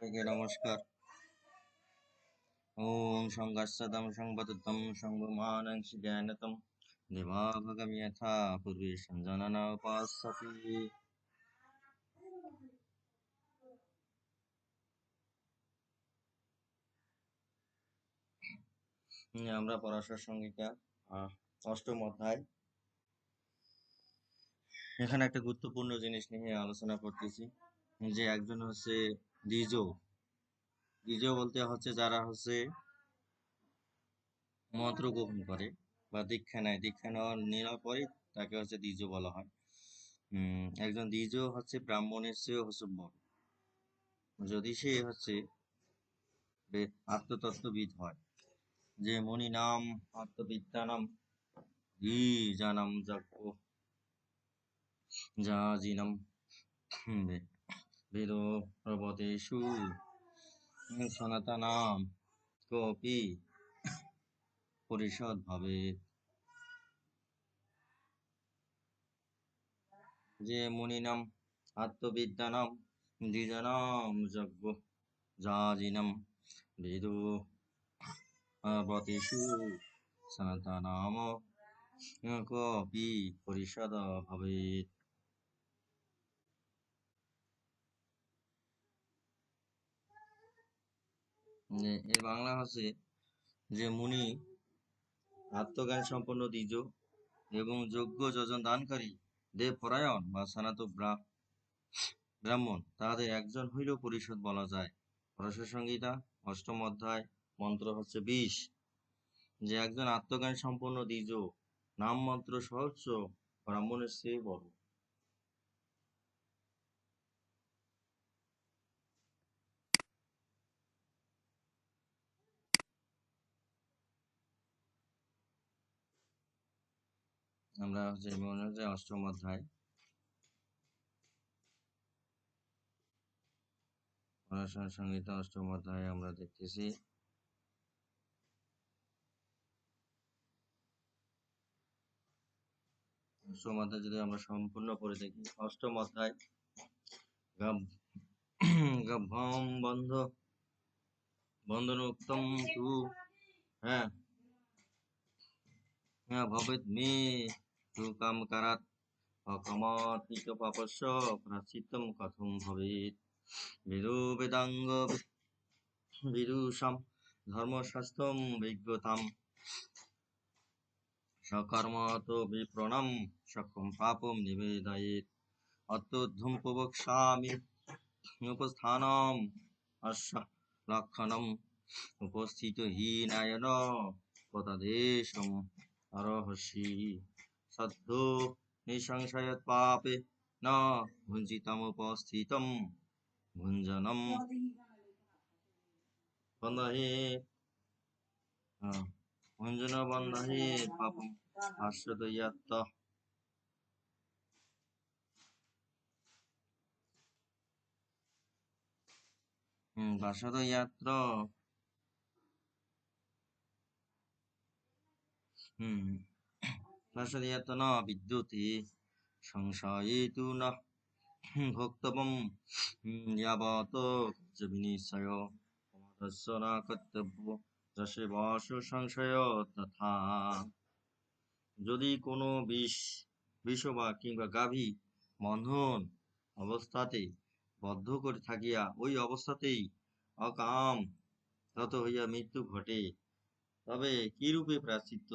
সবাইকে নমস্কার। ওম সংগাස්සদম সংবদতম সংগমানং জ্ঞানতম। দেবাভগম যথা পূর্বে সঞ্জননা উপাসতি আমরা পরাশর সংহিতা অষ্টম অধ্যায়। এখানে একটা গুরুত্বপূর্ণ জিনিস নিয়ে আলোচনা করতেছি। যে একজন হচ্ছে দ্বিজ। দ্বিজ বলতে হচ্ছে যারা হচ্ছে মন্ত্র গ্রহণ করে বা দীক্ষা নেয়। দীক্ষা নেওয়ার পরে তাকে হচ্ছে দ্বিজ বলা হয়। একজন দ্বিজ হচ্ছে ব্রাহ্মণের চেয়েও হচ্ছে বড়। যদি সে হচ্ছে আত্মতত্ত্ববিদ হয়, যে মনি নাম, আত্মবিদ্যা নাম দ্বিজানাম যজ্ঞ যাজিনম বেদ প্রবতেষু সনাতনাম কোপি পরিষদ ভাবে যে মুনিনাম, আত্মবিদ্যানাম, দ্বিজনাম, যজ্ঞ যাজিনম, বেদ ব্রতেষু সনাতনাম কোপি পরিষদ এর বাংলা হচ্ছে যে মুনি আত্মজ্ঞান সম্পন্ন দ্বিজ এবং যোগ্য যজন দানকারী দেবপরায়ণ বা সনাত ব্রাহ্মণ। তাদের একজন হইল পরিষদ বলা যায়। সংহিতা অষ্টম অধ্যায়, মন্ত্র হচ্ছে বিশ। যে একজন আত্মজ্ঞান সম্পন্ন দ্বিজ নাম মন্ত্র সহস্র ব্রাহ্মণের চেয়ে বড়। আমরা হচ্ছে হচ্ছে অষ্টম অধ্যায় পরাশর সংহিতা অষ্টম অধ্যায় আমরা দেখতেছি। অষ্টম অধ্যায় যদি আমরা সম্পূর্ণ পড়ে দেখি, অষ্টম অধ্যায় গভ্ভম বন্ধ, বন্ধনোক্তম তু হ্যাঁ হ্যাঁ ভবেৎ মে তু কাম কারাত অকমাত্মিক পাপস্য প্রাচিতম কথম ভবেৎ বিদু বেদাঙ্গ বিদুষাম ধর্মশাস্ত্রম বিজ্ঞতাম সকর্মত বিপ্রণম সকম পাপম নিবেদয়েৎ অত্যুদ্ধম প্রবক্ষ্যামি উপস্থানম অশ্ব লক্ষণম উপস্থিত হীনায়ন পদাদেশম অরহসি সদ্য নিঃসংশয়ত পাপে ন ভুঞ্জিতমুপস্থিতম ভুঞ্জনম বন্ধহে ভুঞ্জন বন্ধহে পাপম হুম বাসদয়াত্র হুম বাসদয়াত্র ন বিদ্যুতে সংশয়ে তু ন ভোক্তব্যম যাবত বিনিশ্চয় তস্য কর্তব্য যশে বশ সংশয় তথা যদি কোনো বিষ বিষ বা কিংবা গাভী বন্ধন অবস্থাতে বদ্ধ করে থাকিয়া ওই অবস্থাতেই অকাম তত হইয়া মৃত্যু ঘটে, তবে কিরূপে প্রাচিত্য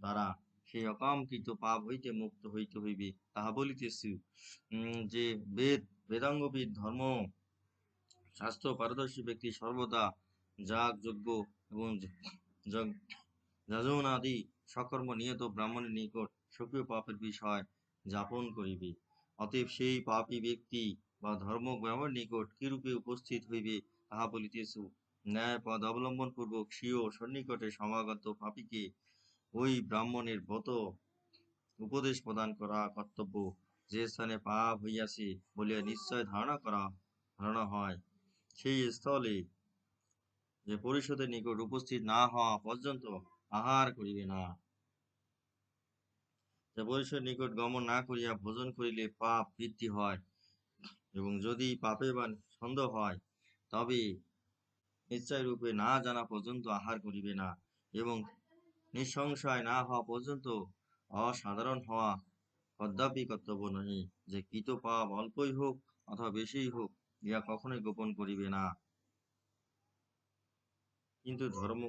দ্বারা সেই অকামকৃত পাপ হইতে মুক্ত হইতে হইবে। তাহা বলিতেছি যে বেদ, বেদাঙ্গবিদ, ধর্ম স্বাস্থ্য পারদর্শী ব্যক্তি সর্বদা যাগ, যজ্ঞ এবং যাজন আদি সকর্ম নিয়ত ব্রাহ্মণের নিকট স্বকীয় পাপের বিষয় যাপন করিবে। অতএব সেই পাপী ব্যক্তি বা ধর্ম ব্রাহ্মণের নিকট কিরূপে উপস্থিত হইবে তাহা বলিতেছ ন্যায় পদ অবলম্বন পূর্বক স্বীয় সন্নিকটে সমাগত পাপীকে ওই ব্রাহ্মণের ব্রত উপদেশ প্রদান করা কর্তব্য। যে স্থানে পাপ হইয়াছে বলিয়া নিশ্চয় ধারণা করা, ধারণা হয়। সেই স্থলে যে পরিষদের নিকট উপস্থিত না হওয়া পর্যন্ত আহার করিবে না। পরিষদ নিকট গমন না করিয়া ভোজন করিলে পাপ বৃদ্ধি হয় এবং যদি পাপে বা সন্দেহ হয়, তবে নিশ্চয় রূপে না জানা পর্যন্ত আহার করিবে না এবং নিঃসংশয় না হওয়া পর্যন্ত অসাধারণ হওয়া কদাপি কর্তব্য নহে যে কৃত পাপ অল্পই হোক অথবা বেশিই হোক, ইহা কখনোই গোপন করিবে না। কিন্তু ধর্ম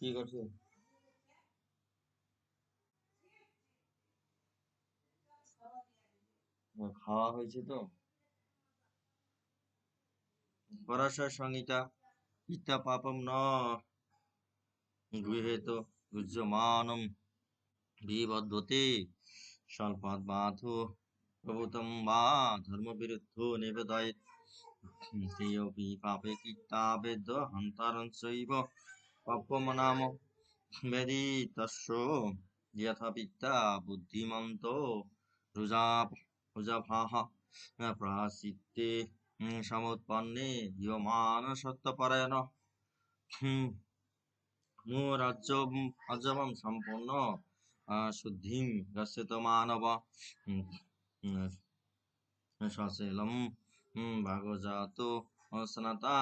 কি করছে? খাওয়া হয়েছে তো? পরাশর সংহিতা ইত্যা পাপম ন গৃহেত উজ্জমানম বিবদ্ধতে স্বল্পাৎ বাধো প্রভূতম বা ধর্মবিরুদ্ধ নিবেদয়। তেয়পি পাপে কীর্তাবেদ্য হন্তারঞ্চৈব পাপমনাম বেদিতস্য যথা পিতা বুদ্ধিমন্ত রুজা রুজাভাহ প্রাসিতে সমুৎপন্নে ইয়মান সত্যপরায়ণ রাজ্য রাজ্যবম সম্পূর্ণ শুদ্ধিং গচ্ছত মানব সশীলম ভাগজাত সনাতা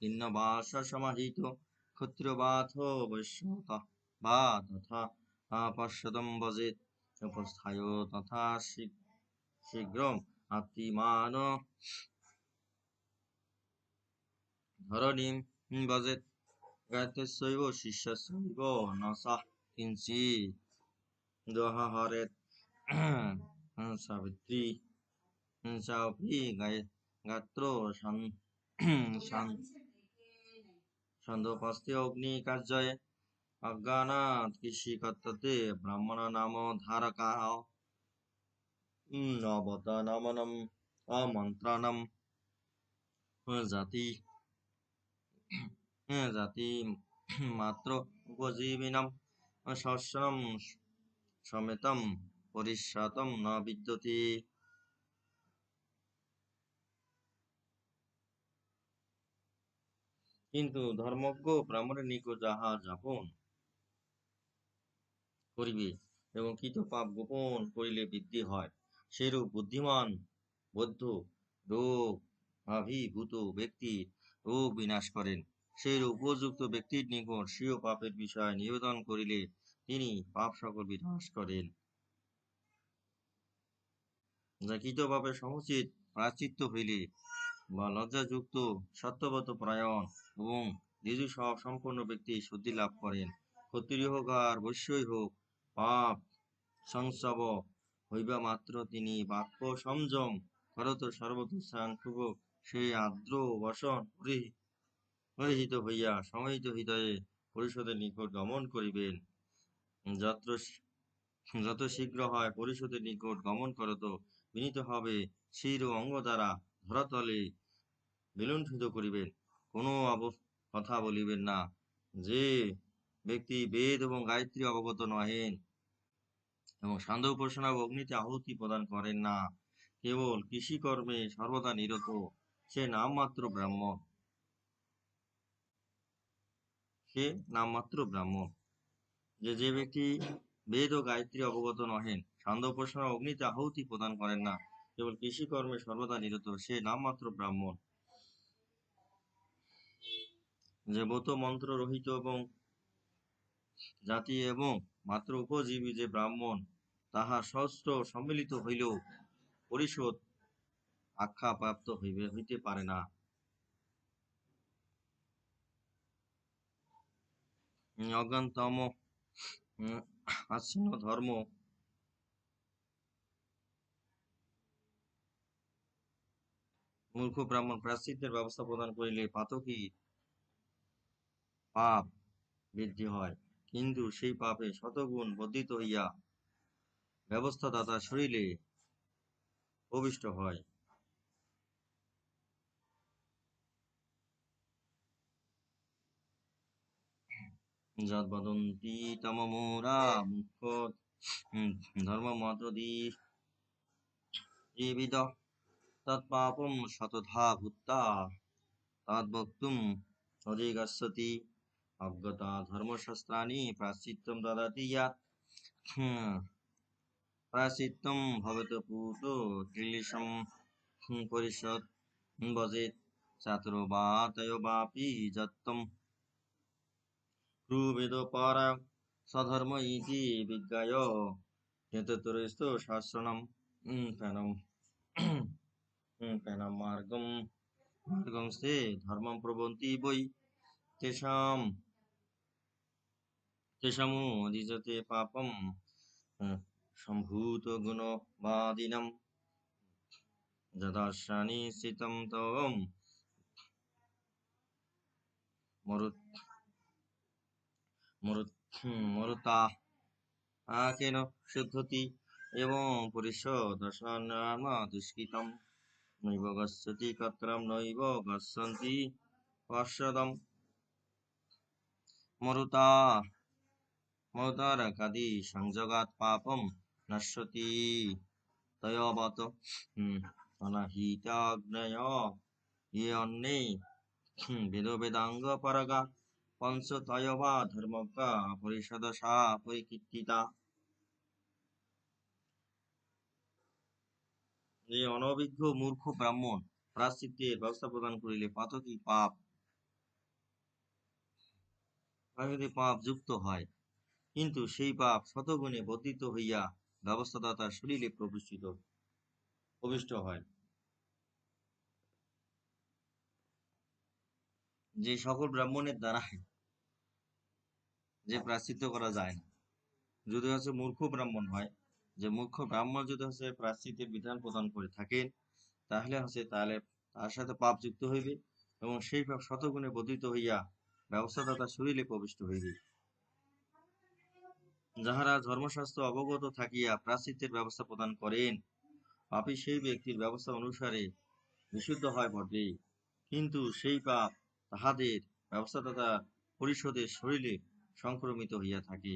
কিন্নবাস সমাহিত ক্ষত্রিয়বাথ বৈশ্যত বা তথা পশ্যদম বজেত উপস্থায় তথা শীঘ্রম আত্মীমান ধরণীম বজেত গায়ত্রস্যৈব শিষ্যস্যৈব ন সা কিঞ্চিৎ দোহাহরেত সাবিত্রী চাপি গাত্র ছন্দোপস্থে অগ্নিকার্যয়ে অজ্ঞানাৎ কৃষিকর্ততে ব্রাহ্মণ নাম ধারকাহ নবতনমনম অমন্ত্রণম জাতি জাতি মাত্র উপজীবিনম শস্যম সমেতম পরিশ্রাতম ন বিদ্যতি। কিন্তু ধর্মজ্ঞ নিকট যাহা যাপন করিবে এবং কৃত পাপ গোপন করিলে বৃদ্ধি হয় সেরূপ বুদ্ধিমান, বৌদ্ধ, রোগ আভিভূত ব্যক্তি রোগ বিনাশ করেন। সেইরূপ উপযুক্ত ব্যক্তির নিকট স্বীয় পাপের বিষয় নিবেদন করিলে তিনি পাপ সকল বিনাশ করেন। যা কৃত পাপের সমুচিত প্রাচিত্য হইলে বা লজ্জাযুক্ত সত্যবত প্রায়ণ এবং দ্বিজু স্বভাব সম্পন্ন ব্যক্তি শুদ্ধি লাভ করেন। ক্ষত্রিয় হোক আর বৈশ্যই হোক, পাপ সংসব হইবা মাত্র তিনি বাক্য সংযম করত সর্বত সাংখ্যক সেই আর্দ্র বসন পরিহিত হইয়া সমিত হৃদয়ে পরিষদের নিকট গমন করিবেন। যত্র যত শীঘ্র হয় পরিষদের নিকট গমন করত, বিনীত হবে শির ও অঙ্গ দ্বারা ধরাতলে বিলুণ্ঠিত করিবেন। কোনো কথা বলিবেন না। যে ব্যক্তি বেদ এবং গায়ত্রী অবগত নহেন এবং সান্ধ্য উপাসনা অগ্নিতে আহুতি প্রদান করেন না, কেবল কৃষিকর্মে সর্বদা নিরত। সে নামমাত্র ব্রাহ্মণ সে নামমাত্র ব্রাহ্মণ যে যে ব্যক্তি বেদ ও গায়ত্রী অবগত নহেন, সান্ধ্য উপাসনা অগ্নিতে আহুতি প্রদান করেন না, কেবল কৃষিকর্মে সর্বদা নিরত, সে নামমাত্র ব্রাহ্মণ যে বত মন্ত্র রহিত এবং জাতি এবং মাত্র উপজীবী যে ব্রাহ্মণ তাহা সহস্র সম্মিলিত হইলেও পরিশোধ আখ্যা প্রাপ্ত হইবে, হইতে পারে না। অজ্ঞানতম আচ্ছন্ন ধর্ম। মূর্খ ব্রাহ্মণ প্রাশ্চিত্যের ব্যবস্থা প্রদান করিলে পাতকী পাপ বৃদ্ধি হয়। কিন্তু সেই পাপে শতগুণ বর্ধিত হইয়া ব্যবস্থাদাতা শরীরে প্রবিষ্ট হয়। যদ্বদন্তি তমমূরা মুখ্য ধর্মমতদি জীবিত তৎপাপম শতধা ভূতা তদ্বক্তুম অধিগচ্ছতি অজ্ঞতা ধর্মশাস্ত্রাণি প্রাচিত্যম দদাতি ইয়াত। প্রাচিত্যম ভবত পুত ত্রিলিশম পরিষদ ভজেত চাতুর্বাতয় বাপি যত্তম ব্রুবেদপরাং সধর্ম ইতি বিজ্ঞায়। হেততুরস্ত শাস্ত্রণম। Phenom Phenom Margam. মার্গম স্তে ধর্মম প্রবন্তি বই তেষাম। তেষামো দিজতে পাপম। সম্ভূত গুণবাদিনম। যদাশানি স্থিতম তম মরুত মরুতা কেন? শুদ্ধতি এবং পরিশোধনাম দুষ্কৃতম নৈব গচ্ছতি কত্রম নৈব গচ্ছন্তি পর্ষদম। মরুতা মরুতার কাদি সংযোগাত পাপম নশ্বতি তয়বত অনাহিতাগ্নয় ইয়ে অন্যে বেদ বেদাঙ্গ পরগা। পঞ্চতয় ধর্মজ্ঞা পরিষদশা পরিকীর্তিতা। এই অনভিজ্ঞ মূর্খ ব্রাহ্মণ প্রাশ্চিত্যের ব্যবস্থা প্রদান করিলে পাপ পাপ যুক্ত হয়। কিন্তু সেই পাপ শতগুণে বর্ধিত হইয়া ব্যবস্থাদাতার শরীরে প্রবিষ্টিত প্রবিষ্ট হয়। যে সকল ব্রাহ্মণের দ্বারা যে প্রাশ্চিত্য করা যায়। না যদি হচ্ছে মূর্খ ব্রাহ্মণ হয়, যে মূর্খ ব্রাহ্মণ যদি হচ্ছে প্রাশ্চিত্যের বিধান প্রদান করে থাকেন, তাহলে হচ্ছে তাহলে তার সাথে পাপ যুক্ত হইবে এবং সেই পাপ শতগুণে বর্ধিত হইয়া ব্যবস্থাদাতা শরীরে প্রবিষ্ট হইবে। যাহারা ধর্মশাস্ত্র অবগত থাকিয়া প্রাশ্চিত্যের ব্যবস্থা প্রদান করেন, পাপী সেই ব্যক্তির ব্যবস্থা অনুসারে বিশুদ্ধ হয় বটে। কিন্তু সেই পাপ তাহাদের ব্যবস্থাদাতা পরিষদের শরীরে সংক্রমিত হইয়া থাকে।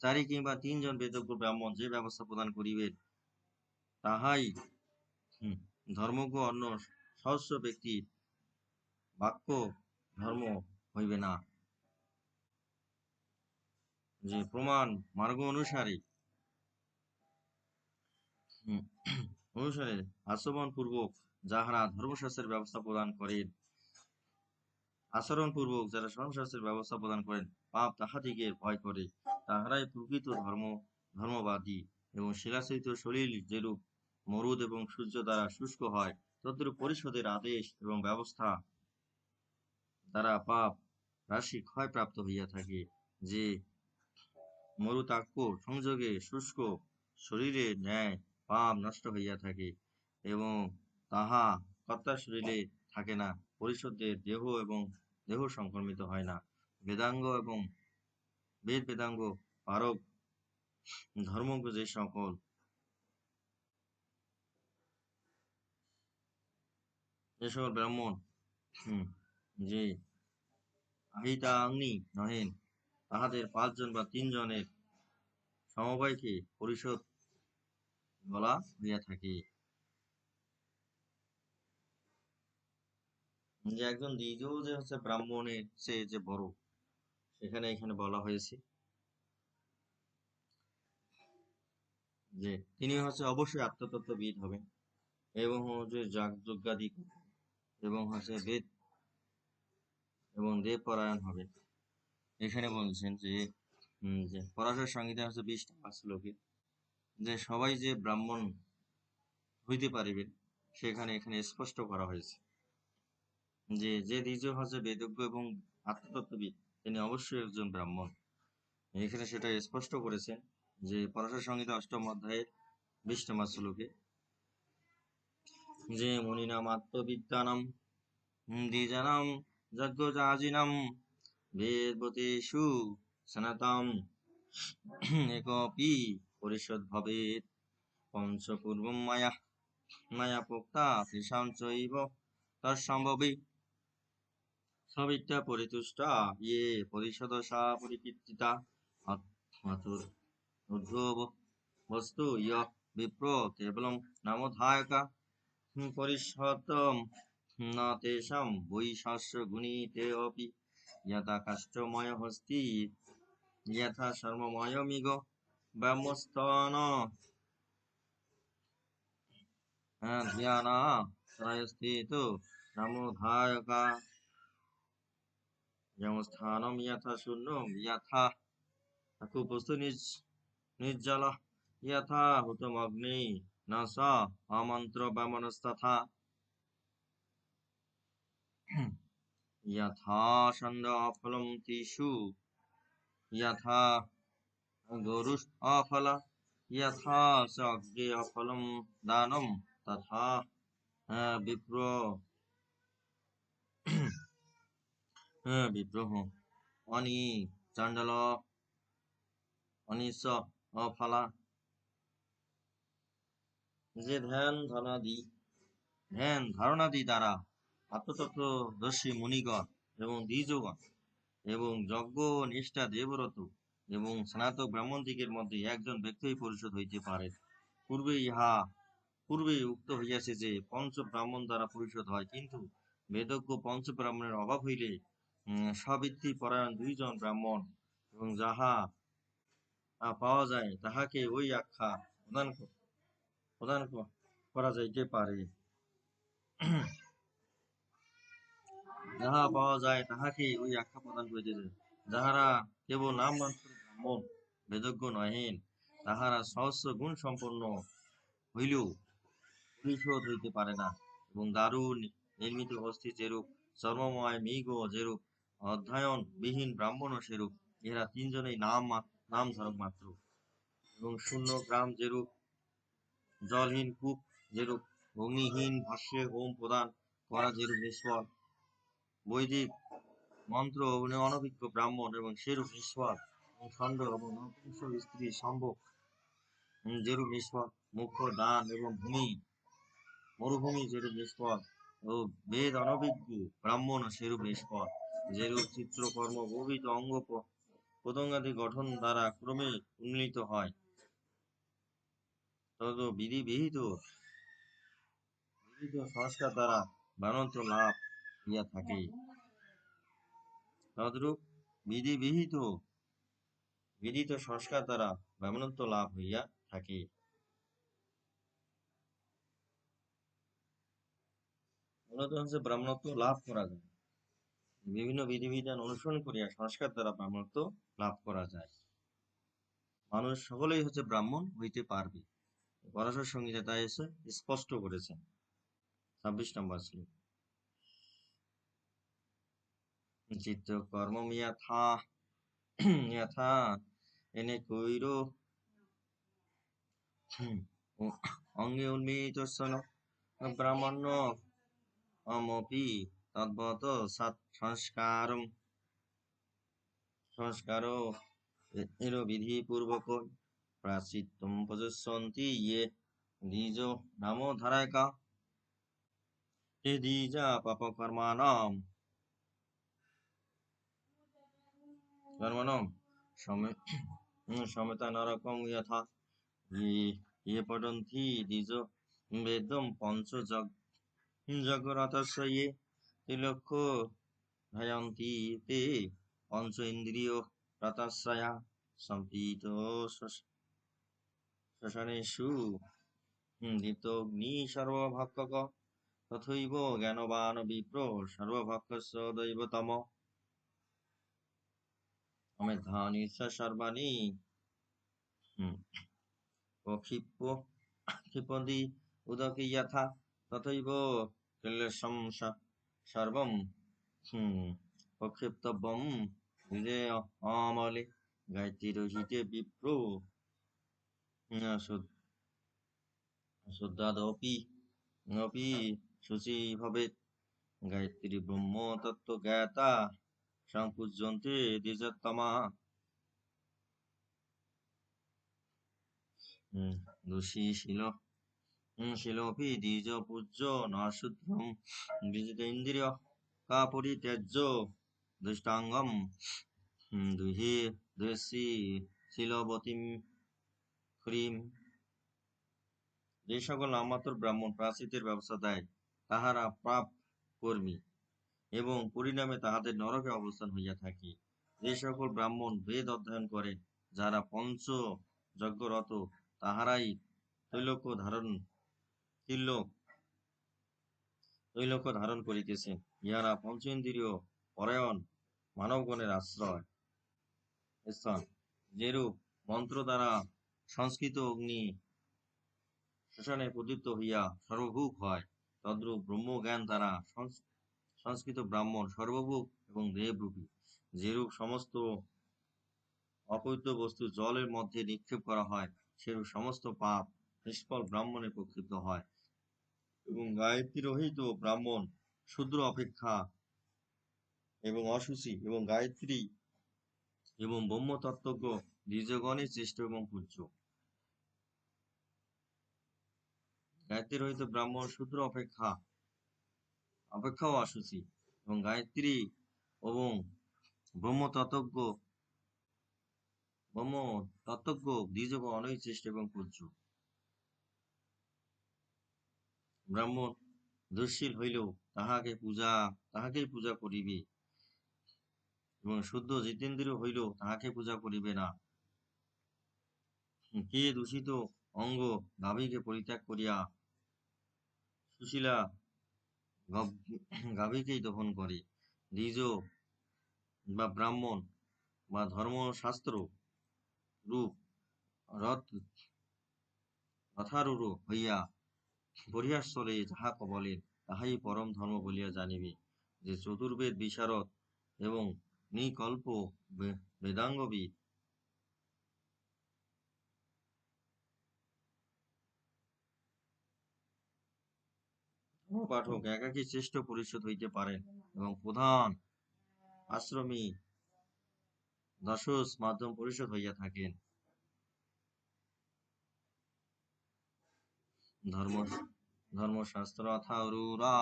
চারি কিংবা তিনজন বেদজ্ঞ ব্রাহ্মণ যে ব্যবস্থা প্রদান করিবেন, তাহাই ধর্মজ্ঞ অন্য সহস্র ব্যক্তির বাক্য ধর্ম হইবে না। যে প্রমাণ মার্গ অনুসারে অনুসারে আচরণ পূর্বক যাহারা ধর্মশাস্ত্রের ব্যবস্থা প্রদান করেন আচরণ পূর্বক যারা ধর্মশাস্ত্রের ব্যবস্থা প্রদান করেন, পাপ তাহাদিগের ভয় করে। তাহারাই প্রকৃত ধর্ম, ধর্মবাদী এবং শিলাসহিত শরীর যেরূপ মরুদ এবং সূর্য দ্বারা শুষ্ক হয়, তদ্রূপ পরিষদের আদেশ এবং ব্যবস্থা দ্বারা পাপ রাশি ক্ষয়প্রাপ্ত হইয়া থাকে। যে মরুতাক্য সংযোগে শুষ্ক শরীরে ন্যায়, পাপ নষ্ট হইয়া থাকে এবং তাহা কর্তার শরীরে থাকে না। পরিষদের দেহ এবং দেহ সংক্রমিত হয় না। বেদাঙ্গ এবং বেদ বেদাঙ্গ পারক ধর্মজ্ঞ যে সকল যে সকল ব্রাহ্মণ যে আহিতাগ্নি নহেন, তাহাদের পাঁচজন বা তিনজনের সমবায়কে পরিষদ বলা হইয়া থাকে। যে একজন দ্বিতীয় যে হচ্ছে ব্রাহ্মণের সে যে বড়, সেখানে এখানে বলা হয়েছে যে তিনি হচ্ছে অবশ্যই আত্মতত্ত্ববিদ হবেন এবং হচ্ছে যজ্ঞাদি এবং হচ্ছে বেদ এবং দেব পরায়ণ হবে এখানে বলছেন যে পরাশর সংহিতা হচ্ছে বিশটা শ্লোকে যে সবাই যে ব্রাহ্মণ হইতে পারিবেন, সেখানে এখানে স্পষ্ট করা হয়েছে। যে যে দ্বিজ হচ্ছে বেদজ্ঞ এবং আত্মতত্ত্ববিদ, তিনি অবশ্যই একজন ব্রাহ্মণ। এখানে সেটা স্পষ্ট করেছেন যে পরাশর সংহিতা অষ্টম অধ্যায়ে বিশতম শ্লোকে, যে মুনিনাম আত্মবিদ্যানাম দ্বিজানাম যজ্ঞজাজিনাম বেদবতেষু সনাতম একপি পরিষদ ভবেত পঞ্চপূর্বম মায়া মায়া পোক্তা তেষাং চৈব, তৎসম্ভবে। সবিদ্যা পরিতুষ্টা। ইয়ে পরিষদশা পরিকীর্তিতা। উদ্ভব বস্তু ইয় বিপ্র, কেবলম নামধায়কা। পরিষদম নতেশম তেষাম বৈশাস্য গুণীতে অপি। যথা কাষ্টময় হস্তি যথা সর্বময়মিগ। ব্যামস্তন ধ্যানা, ত্রয়স্থিত, নামধায়কা। যেমন স্থানম ইয়াথা শূন্য ইয়াথা তাকে বস্তু নিজ, নির্জলা, ইয়াথা হুতম অগ্নি নাসা আমন্ত্র বামনস্তথা। ইয়াথা ছন্দ অফলম তিষু, ইয়াথা গরুষ অফল, ইয়াথা স অগ্নি অফলম দানম, তথা বিপ্র হ্যাঁ বিদ্রোহ। অনি চাণ্ডাল অনিস অফলা যে ধ্যান ধারণাদি ধ্যান ধারণাদি দ্বারা মুনিগণ এবং দ্বিজগণ এবং যজ্ঞ নিষ্ঠা দেবরত এবং স্নাতক ব্রাহ্মণ দিকের মধ্যে একজন ব্যক্তি পরিশোধ হইতে পারে। পূর্বে ইহা, পূর্বে উক্ত হইয়াছে যে পঞ্চ ব্রাহ্মণ দ্বারা পরিশোধ হয়, কিন্তু বেদজ্ঞ পঞ্চ ব্রাহ্মণের অভাব হইলে সবৃত্তি পরায়ণ দুইজন ব্রাহ্মণ এবং যাহা পাওয়া যায়, তাহাকে ওই আখ্যা প্রদান প্রদান করা যাইতে পারে। যাহা পাওয়া যায়, তাহাকে ওই আখ্যা প্রদান করিতেছে যাহারা কেবল নাম মাত্র ব্রাহ্মণ, বেদজ্ঞ নহেন, তাহারা সহস্র গুণ সম্পন্ন হইলেও পরিশোধ হইতে পারে না এবং দারুণ নির্মিত হস্তি যেরূপ সর্বময় মৃগ যেরূপ অধ্যয়ন বিহীন ব্রাহ্মণ ও সেরূপ, এরা তিনজনেই নাম নাম ধারক মাত্র। এবং শূন্য গ্রাম যেরূপ, জলহীন কূপ যেরূপ অগ্নিহীন ভাষ্যে হোম প্রদান করা যেরূপ নিষ্ফল। বৈদিক মন্ত্র অনভিজ্ঞ ব্রাহ্মণ এবং সেরূপ এবং খণ্ড এবং স্ত্রী সম্ভব যেরূপ নিষ্ফল, মুখ্য দান এবং ভূমি, মরুভূমি যেরূপ নিষ্ফল ও বেদ অনভিজ্ঞ ব্রাহ্মণ সেরূপ নিষ্ফল। যেরূপ চিত্রকর্ম বহুবিধ অঙ্গ প্রত্যঙ্গাদি গঠন দ্বারা ক্রমে উন্নীত হয়। তদ বিধি বিহিত সংস্কার দ্বারা বানন্ত লাভ হইয়া থাকে। তদ্রূপ বিধি বিহিত বিদিত সংস্কার দ্বারা ব্রাহ্মণত্ব লাভ হইয়া থাকে। মূলত হচ্ছে ব্রাহ্মণত্ব লাভ করা যায়। বিভিন্ন বিধিবিধান অনুসরণ করিয়া সংস্কার দ্বারা ব্রাহ্মণত্ব লাভ করা যায়। মানুষ সকলেই হচ্ছে ব্রাহ্মণ হইতে পারবে। পরাশর সঙ্গীতে তাই এসে স্পষ্ট করেছেন। ছাব্বিশ নম্বর শ্লোক। চিত্ত কর্ম যথা যথা এনে কৈর অঙ্গে উন্মিত ব্রাহ্মণ্য অমপি তদ্বত সংস্কারম। সংস্কারো এর বিধিপূর্বক প্রাচিত্তম প্রযস্যন্তি ইয়ে নাম ধারায়কা। দ্বিজা সমেতা নরকম ইয়ে দ্বিজ বেদম পঞ্চজগ জগরতস্য ইয়ে। ত্রিলক্ষ ধায়ন্তি তে পঞ্চ ইন্দ্রিয় রতাশ্রয়া সম্পীত শ্মশানেষু দীপ্তগ্নি সর্বভক্ষক তথৈব জ্ঞানবান বিপ্র সর্বভক্ষস্য দৈবতম। অমেধানি সর্বাণি। ক্ষিপ্য ক্ষিপন্তি উদকে যথা। তথৈব ক্লেশম সর্বম প্রক্ষিপ্তব্যম হৃদয় অমলে গায়ত্রীরহিতে বিপ্র। শুদ্ধাদপি অপি শুচি ভবেত গায়ত্রী ব্রহ্ম তত্ত্ব জ্ঞাতা সংপূজ্যন্তে দ্বিজতমা। দোষী শিল শিলোপি দ্বিজ পূজ্য নশুদ্রম বিজিতেন্দ্রিয় কা পরিত্যাজ্য দুষ্টাঙ্গম। দুহে দুষী শিলবতীম ক্রিম। যে সকল নামাত্র ব্রাহ্মণ প্রাচিতের ব্যবস্থা দেয়, তাহারা পাপ কর্মী এবং পরিণামে তাহাদের নরকে অবস্থান হইয়া থাকে। যে সকল ব্রাহ্মণ বেদ অধ্যয়ন করে, যারা পঞ্চ যজ্ঞরত তাহারাই তৈলক্য ধারণ তিল্যক তৈলক্য ধারণ করিতেছে। ইহারা পঞ্চেন্দ্রিয় পরায়ণ মানবগণের আশ্রয় স্থান, যেরূপ মন্ত্র দ্বারা সংস্কৃত অগ্নি শ্মশানে প্রদীপ্ত হইয়া সর্বভূক হয়, তদ্রূপ ব্রহ্মজ্ঞান দ্বারা সংস্কৃত ব্রাহ্মণ সর্বভূক এবং দেবরূপী, যেরূপ সমস্ত অপবিত্র বস্তু জলের মধ্যে নিক্ষেপ করা হয়, সেরূপ সমস্ত পাপ নিষ্ফল ব্রাহ্মণে প্রক্ষিপ্ত হয়। এবং গায়ত্রী রহিত ব্রাহ্মণ শূদ্র অপেক্ষা এবং অসুচি এবং গায়ত্রী এবং ব্রহ্মতত্ত্বজ্ঞ দ্বিজগণের শ্রেষ্ঠ এবং পূজ্য। গায়ত্রী রহিত ব্রাহ্মণ শূদ্র অপেক্ষা, অপেক্ষাও অসুচি এবং গায়ত্রী এবং ব্রহ্মতত্ত্বজ্ঞ ব্রহ্ম তত্ত্বজ্ঞ দ্বিজগণ অনেক শ্রেষ্ঠ এবং পূজ্য। ব্রাহ্মণ দুঃশীল হইলেও তাহাকে পূজা, তাহাকেই পূজা করিবে। এবং শুদ্ধ জিতেন্দ্রীয় হইলেও তাহাকে পূজা করিবে না। কে দূষিত অঙ্গ গাভীকে পরিত্যাগ করিয়া সুশীলা গাভীকেই দহন করে? দ্বিজ বা ব্রাহ্মণ বা ধর্মশাস্ত্র রূপ রথ, রথারূঢ় হইয়া পরিহাসরে যাহাকে বলেন তাহাই পরম ধর্ম বলিয়া জানিবে যে চতুর্বেদ বিশারদ এবং নিকল্প বেদাঙ্গবিদ পাঠক একাকী শ্রেষ্ঠ পরিষদ হইতে পারেন এবং প্রধান আশ্রমী দশস মাধ্যম পরিষদ হইয়া থাকেন। ধর্ম ধর্মশাস্ত্র অথারুরা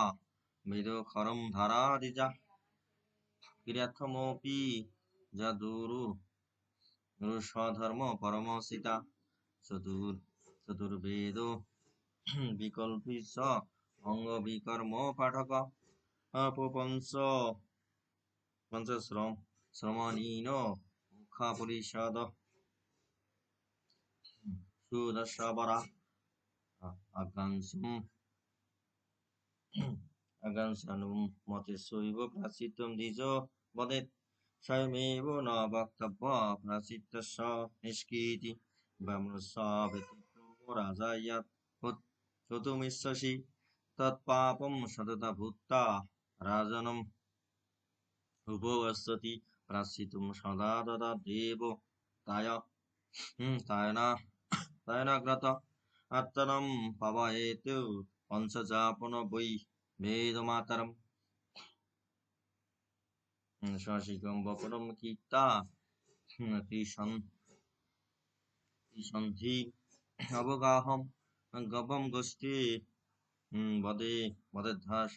বেদ খরম ধারা দিজা ক্রিয়াথমপি যদুরু স্বধর্ম পরমসিতা। চতুর চতুর্বেদ বিকল্পিস অঙ্গ বিকর্ম পাঠক। অপপঞ্চ পঞ্চশ্রম শ্রমণীন মুখা পরিষদ সুদশবরা আগাংসানুম মতে শৈব প্রাচিত্যম দ্বিজ বদেত। স্বয়মেব ন বক্তব্য প্রাচিত্যস্য নিষ্কৃতি। ব্রাহ্মণস্য ব্যতিক্রমো রাজা ইয়াৎ চতুমিশ্বসি তৎপাপম সততা ভূত্তা রাজনম উপবসতি প্রাশ্চিতুম সদা দদা দেব তায়। তায়না, তায়নাগ্রত। আত্মনম পাবয়েত পঞ্চজাপন বৈ বেদমাতরম শাসিকম বপরম কীর্তা। তিসন তিসন্ধি অবগাহম, গবম গোষ্ঠী। বদে, বদেধ্যাস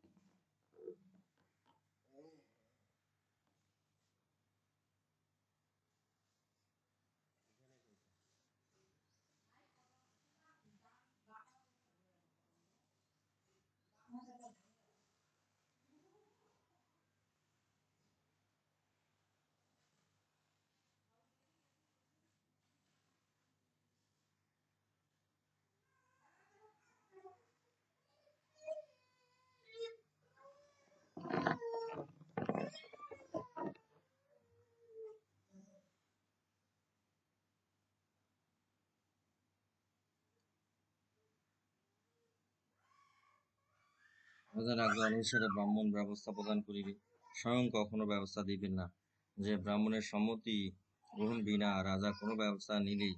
সম আজ্ঞা অনুসারে ব্রাহ্মণ ব্যবস্থা প্রদান করিবে, স্বয়ং কখনো ব্যবস্থা দিবেন না। যে ব্রাহ্মণের সম্মতি গ্রহণ বিনা রাজা কোনো ব্যবস্থা নিলেই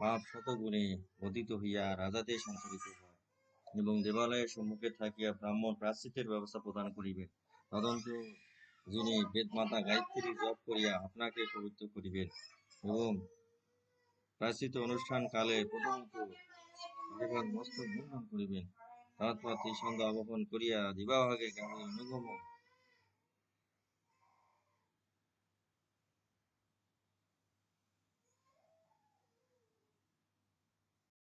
পাপ শতগুণে বধিত হইয়া রাজাতে সঞ্চারিত হয় এবং দেবালয়ের সম্মুখে থাকিয়া ব্রাহ্মণ প্রাশ্চিত্যের ব্যবস্থা প্রদান করিবেন। তদন্ত যিনি বেদমাতা গায়ত্রী জপ করিয়া আপনাকে পবিত্র করিবেন এবং প্রাশ্চিত্য অনুষ্ঠান কালে প্রথমত মস্তক বন্ধন করিবেন। তারপর সন্ধ্যা অবপন করিয়া দিবাভাগে কেমন অনুগম